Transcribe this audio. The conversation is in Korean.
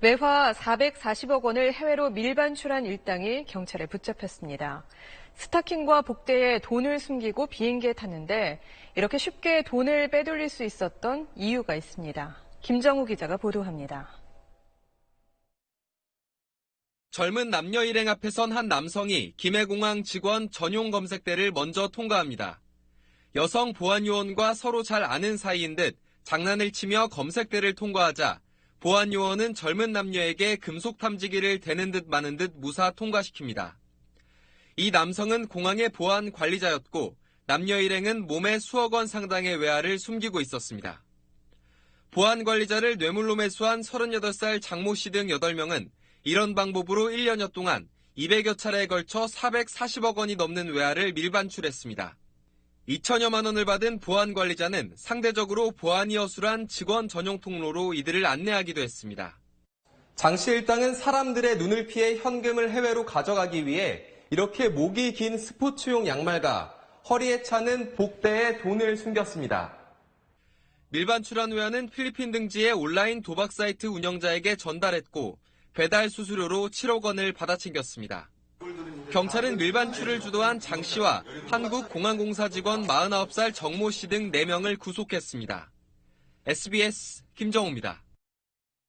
매화 440억 원을 해외로 밀반출한 일당이 경찰에 붙잡혔습니다. 스타킹과 복대에 돈을 숨기고 비행기에 탔는데 이렇게 쉽게 돈을 빼돌릴 수 있었던 이유가 있습니다. 김정우 기자가 보도합니다. 젊은 남녀 일행 앞에 선 한 남성이 김해공항 직원 전용 검색대를 먼저 통과합니다. 여성 보안 요원과 서로 잘 아는 사이인 듯 장난을 치며 검색대를 통과하자 보안 요원은 젊은 남녀에게 금속 탐지기를 대는 듯 마는 듯 무사 통과시킵니다. 이 남성은 공항의 보안 관리자였고 남녀 일행은 몸에 수억 원 상당의 외화를 숨기고 있었습니다. 보안 관리자를 뇌물로 매수한 38살 장모 씨 등 8명은 이런 방법으로 1년여 동안 200여 차례에 걸쳐 440억 원이 넘는 외화를 밀반출했습니다. 2천여만 원을 받은 보안 관리자는 상대적으로 보안이 어술한 직원 전용 통로로 이들을 안내하기도 했습니다. 장씨 일당은 사람들의 눈을 피해 현금을 해외로 가져가기 위해 이렇게 목이 긴 스포츠용 양말과 허리에 차는 복대에 돈을 숨겼습니다. 밀반출한 외화는 필리핀 등지의 온라인 도박 사이트 운영자에게 전달했고 배달 수수료로 7억 원을 받아챙겼습니다. 경찰은 밀반출을 주도한 장 씨와 한국공항공사 직원 49살 정모 씨 등 4명을 구속했습니다. SBS 김정우입니다.